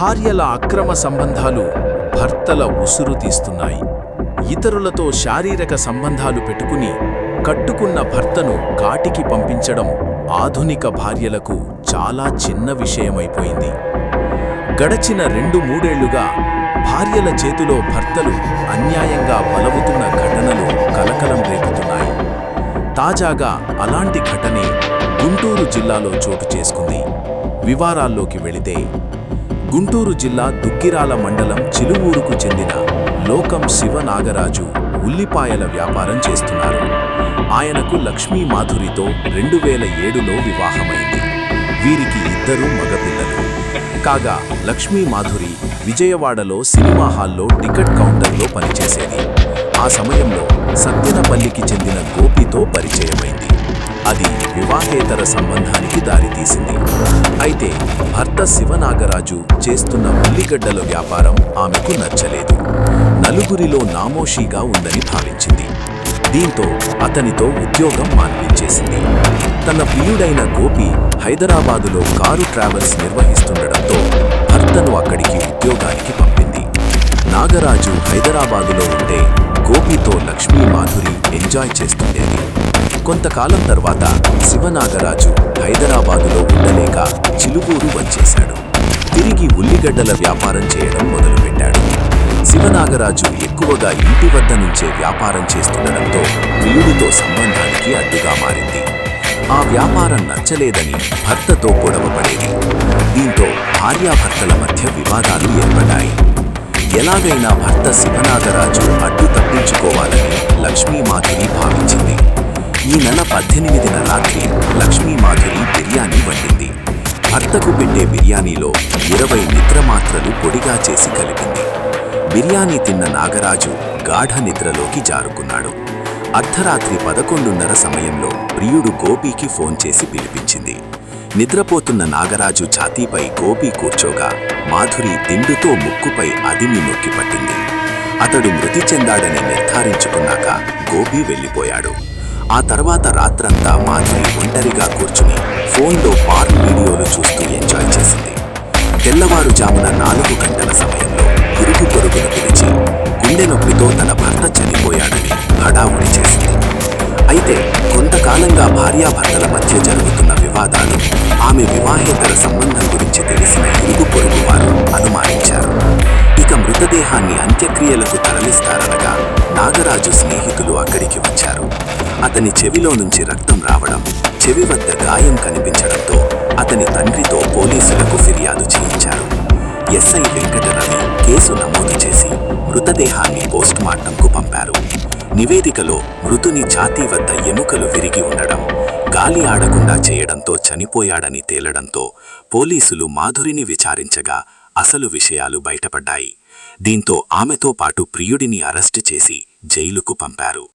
భార్యల అక్రమ సంబంధాలు భర్తల ఉసురు తీస్తున్నాయి. ఇతరులతో శారీరక సంబంధాలు పెట్టుకుని కట్టుకున్న భర్తను కాటికి పంపించడం ఆధునిక భార్యలకు చాలా చిన్న విషయమైపోయింది. గడచిన రెండు మూడేళ్ళుగా భార్యల చేతిలో భర్తలు అన్యాయంగా బలవుతున్న ఘటనలు కలకలం రేపుతున్నాయి. తాజాగా అలాంటి ఘటనే గుంటూరు జిల్లాలో చోటు చేసుకుంది. వివారాల్లోకి వెళితే గుంటూరు జిల్లా దుగ్గిరాల మండలం చిలువూరుకు చెందిన లోకం శివనాగరాజు ఉల్లిపాయల వ్యాపారం చేస్తున్నారు. ఆయనకు లక్ష్మీ మాధురితో రెండు వేల ఏడులో వివాహమైంది. వీరికి ఇద్దరు మగపిల్లలు. కాగా లక్ష్మీ మాధురి విజయవాడలో సినిమా హాల్లో టికెట్ కౌంటర్లో పనిచేసేది. ఆ సమయంలో సత్యనపల్లికి చెందిన గోపితో పరిచయమైంది. అది వివాహేతర సంబంధానికి దారితీసింది. అయితే భర్త శివనాగరాజు చేస్తున్న ఉల్లిగడ్డల వ్యాపారం ఆమెకు నచ్చలేదు. నలుగురిలో నామోషీగా ఉందని భావించింది. దీంతో అతనితో ఉద్యోగం మాన్పించేసింది. తన ప్రియుడైన గోపి హైదరాబాదులో కారు ట్రావెల్స్ నిర్వహిస్తుండటంతో భర్తను అక్కడికి ఉద్యోగానికి పంపింది. నాగరాజు హైదరాబాదులో ఉంటే గోపితో లక్ష్మీ మాధురి ఎంజాయ్ చేస్తుండేది. కొంతకాలం తర్వాత శివనాగరాజు హైదరాబాదులో ఉండలేక చిలుగూరు వచ్చేశాడు. తిరిగి ఉల్లిగడ్డల వ్యాపారం చేయడం మొదలుపెట్టాడు. శివనాగరాజు ఎక్కువగా ఇంటి వద్ద నుంచే వ్యాపారం చేస్తుండటంతో ప్రియుడితో సంబంధానికి అడ్డుగా మారింది. ఆ వ్యాపారం నచ్చలేదని భర్తతో గొడవపడేది దీంతో భార్యాభర్తల మధ్య వివాదాలు ఏర్పడ్డాయి. ఎలాగైనా భర్త శివనాగరాజు అడ్డు తప్పించుకోవాలని లక్ష్మీమాధురి భావించింది. ఈ నెల పద్దెనిమిదిన రాత్రి లక్ష్మీమాధురి బిర్యానీ వండింది. అత్తకు పెట్టే బిర్యానీలో ఇరవై నిద్రమాత్రలు పొడిగా చేసి కలిపింది. బిర్యానీ తిన్న నాగరాజు గాఢ నిద్రలోకి జారుకున్నాడు. అర్ధరాత్రి పదకొండున్నర సమయంలో ప్రియుడు గోపీకి ఫోన్ చేసి పిలిపించింది. నిద్రపోతున్న నాగరాజు ఛాతీపై గోపి కూర్చోగా మాధురి దిండుతో ముక్కుపై అదిమి నొక్కి పట్టింది. అతడు మృతి చెందాడని నిర్ధారించుకున్నాక గోపి వెళ్ళిపోయాడు. ఆ తర్వాత రాత్రంతా మాధురి ఒంటరిగా కూర్చుని ఫోన్లో పార్క్ వీడియోలు చూస్తూ ఎంజాయ్ చేసింది. తెల్లవారుజామున నాలుగు గంటల సమయంలో ఇరుగు పొరుగును పిలిచి గుండె నొప్పితో తన భర్త చనిపోయాడని హడావుడి చేసింది. అయితే కొంతకాలంగా భార్యాభర్తల మధ్య జరుగుతున్న వివాదాలు ఆమె వివాహేతర సంబంధం గురించి తెలిసిన ఇరుగు పొరుగు వారు అనుమానించారు. ఇక మృతదేహాన్ని అంత్యక్రియలకు తరలిస్తారనగా నాగరాజు కార్మికులు అక్కడికి వచ్చారు. అతని చెవిలో నుంచి రక్తం రావడం చెవి వద్ద గాయం కనిపించడంతో అతని తండ్రితో పోలీసులకు ఫిర్యాదు చేయించారు. ఎస్ఐ వెంకటరవి కేసు నమోదు చేసి మృతదేహాన్ని పోస్టుమార్టంకు పంపారు. నివేదికలో మృతుని ఛాతీ వద్ద ఎముకలు విరిగి ఉండడం గాలి ఆడకుండా చేయడంతో చనిపోయాడని తేలడంతో పోలీసులు మాధురిని విచారించగా అసలు విషయాలు బయటపడ్డాయి. దీంతో ఆమెతో పాటు ప్రియుడిని అరెస్టు చేసి జైలుకు పంపారు.